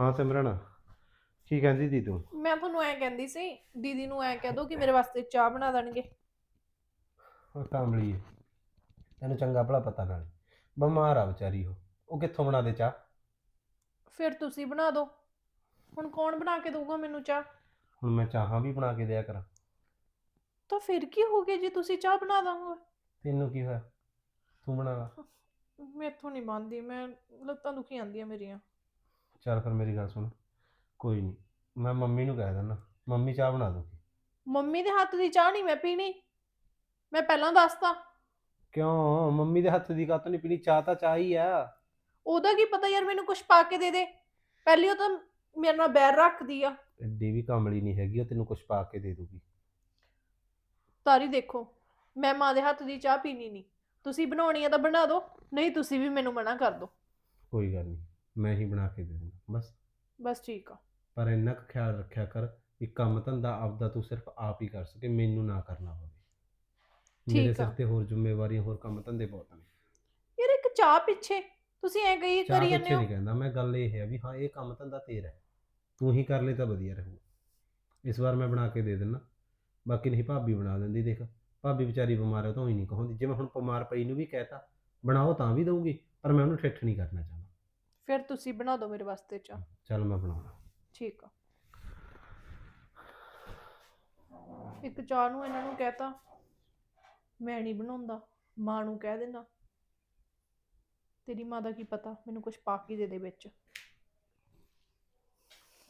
ਹਾਂ ਸਿਮਰਨ। ਕੀ ਕਹਿੰਦੀ ਤੀ ਤੂੰ? ਮੈਂ ਤੁਹਾਨੂੰ ਐ ਕਹਿੰਦੀ ਸੀ ਦੀਦੀ ਨੂੰ ਐ ਕਹਿ ਦੋ ਕਿ ਮੇਰੇ ਵਾਸਤੇ ਚਾਹ ਬਣਾ ਦੇਣਗੇ। ਉਹ ਕਾਮਲੀ ਹੈ ਤੈਨੂੰ ਚੰਗਾ ਭਲਾ ਪਤਾ ਨਾਲ। ਬਿਮਾਰ ਆ ਵਿਚਾਰੀ ਉਹ। ਉਹ ਕਿੱਥੋਂ ਬਣਾ ਦੇ ਚਾਹ? ਫਿਰ ਤੁਸੀਂ ਬਣਾ ਦਿਓ ਹੁਣ ਕੌਣ ਬਣਾ ਕੇ ਦਊਗਾ ਮੈਨੂੰ ਚਾਹ? ਹੁਣ ਮੈਂ ਚਾਹਾਂ ਵੀ ਬਣਾ ਕੇ ਦਿਆ ਕਰਾਂ। ਤਾਂ ਫਿਰ ਕੀ ਹੋ ਗਿਆ ਜੇ ਤੁਸੀਂ ਚਾਹ ਬਣਾ ਦੋਗੇ? ਤੈਨੂੰ ਕੀ ਹੋਇਆ? ਤੂੰ ਬਣਾ ਲਾ। ਮੈਥੋਂ ਨਹੀਂ ਬਣਦੀ ਮੈਂ ਲੱਤਾਂ ਦੁਖੀ ਆਂਦੀਆਂ ਮੇਰੀਆਂ। ਚੱਲ ਫਿਰ ਮੇਰੀ ਗੱਲ ਸੁਣ। ਕੋਈ ਨਹੀਂ ਮੈਂ ਮੰਮੀ ਨੂੰ ਕਹਿ ਦਿੰਦਾ ਮੰਮੀ ਚਾਹ ਬਣਾ ਦੂਗੀ ਮੰਮੀ ਦੇ ਹੱਥ ਦੀ ਚਾਹ ਨਹੀਂ ਮੈਂ ਪੀਣੀ ਮੈਂ ਪਹਿਲਾਂ ਦੱਸਤਾ। ਕਿਉਂ? ਮੰਮੀ ਦੇ ਹੱਥ ਦੀ ਕਾਤੋਂ ਨਹੀਂ ਪੀਣੀ? ਚਾਹ ਤਾਂ ਚਾਹ ਹੀ ਆ। ਉਹਦਾ ਕੀ ਪਤਾ ਯਾਰ ਮੈਨੂੰ ਕੁਝ ਪਾ ਕੇ ਦੇ ਦੇ। ਪਹਿਲੀ ਉਹ ਤਾਂ ਮੇਰੇ ਨਾਲ ਬੈਰ ਰੱਖਦੀ ਆ। ਐਡੀ ਵੀ ਕਾਮਲੀ ਨਹੀਂ ਹੈਗੀ ਉਹ ਤੈਨੂੰ ਕੁਝ ਪਾ ਕੇ ਦੇ ਦੂਗੀ ਤਾਰੀ ਦੇਖੋ ਮੈਂ ਮਾਂ ਦੇ ਹੱਥ ਦੀ ਚਾਹ ਪੀਣੀ ਨਹੀਂ। ਤੁਸੀਂ ਬਣਾਉਣੀ ਆ ਤਾਂ ਬਣਾ ਦਿਓ ਨਹੀਂ ਤੁਸੀਂ ਵੀ ਮੈਨੂੰ ਮਨਾ ਕਰ ਦਿਓ। ਕੋਈ ਗੱਲ ਨਹੀਂ ਮੈਂ ਹੀ ਬਣਾ ਕੇ ਦੇ ਦਿੰਦਾ ਬਸ। ਬਸ ਠੀਕ ਆ। ਪਰ ਇੰਨਾ ਕੁ ਖਿਆਲ ਰੱਖਿਆ ਕਰ ਵੀ ਕੰਮ ਧੰਦਾ ਆਪਦਾ ਤੂੰ ਸਿਰਫ ਆਪ ਹੀ ਕਰ ਸਕੇ ਮੈਨੂੰ ਨਾ ਕਰਨਾ ਪਵੇ ਮੇਰੇ ਠੀਕ ਸਿਰ ਆ। ਤੇ ਹੋਰ ਜ਼ਿੰਮੇਵਾਰੀਆਂ ਹੋਰ ਕੰਮ ਧੰਦੇ ਬਹੁਤ ਨੇ। ਯਾਰ ਇੱਕ ਚਾਹ ਪਿੱਛੇ ਤੁਸੀਂ ਐ ਕਹੀ ਚਾਹ ਕਰੀ ਪਿੱਛੇ ਜਾਂਦੇ ਹੋ। ਨਹੀਂ ਕਹਿੰਦਾ ਮੈਂ ਗੱਲ ਇਹ ਹੈ ਵੀ ਹਾਂ ਇਹ ਕੰਮ ਧੰਦਾ ਤੇਰਾ ਹੈ। ਤੂੰ ਹੀ ਕਰ ਲੈ ਤਾਂ ਵਧੀਆ ਰਹੂ ਇਸ ਵਾਰ ਮੈਂ ਬਣਾ ਕੇ ਦੇ ਦਿੰਦਾ। ਬਾਕੀ ਨਹੀਂ ਭਾਬੀ ਬਣਾ ਦਿੰਦੀ ਦੇਖ। ਭਾਬੀ ਵਿਚਾਰੀ ਬਿਮਾਰ ਹੈ ਤਾਂ ਹੀ ਨਹੀਂ ਕਹਾਉਂਦੀ। ਜਿਵੇਂ ਹੁਣ ਬਿਮਾਰ ਪਈ ਨੂੰ ਵੀ ਕਹਿਤਾ ਬਣਾਓ ਤਾਂ ਵੀ ਦਊਗੀ ਪਰ ਮੈਂ ਉਹਨੂੰ ਠਿੱਠ ਨਹੀਂ ਕਰਨਾ ਚਾਹੁੰਦਾ। ਫਿਰ ਤੁਸੀਂ ਬਣਾ ਦਿਓ ਮੇਰੇ ਵਾਸਤੇ ਚਾਹ। ਚੱਲ ਮੈਂ ਬਣਾਉਣਾ। ਠੀਕ ਆ। ਇੱਕ ਚਾਹ ਨੂੰ ਇਹਨਾਂ ਨੂੰ ਕਹਿਤਾ ਮੈਂ ਨਹੀਂ ਬਣਾਉਂਦਾ ਮਾਂ ਨੂੰ ਕਹਿ ਦੇਣਾ। ਤੇਰੀ ਮਾਂ ਦਾ ਕੀ ਪਤਾ ਮੈਨੂੰ ਕੁਝ ਪਾ ਕੇ ਦੇ ਦੇ ਵਿੱਚ।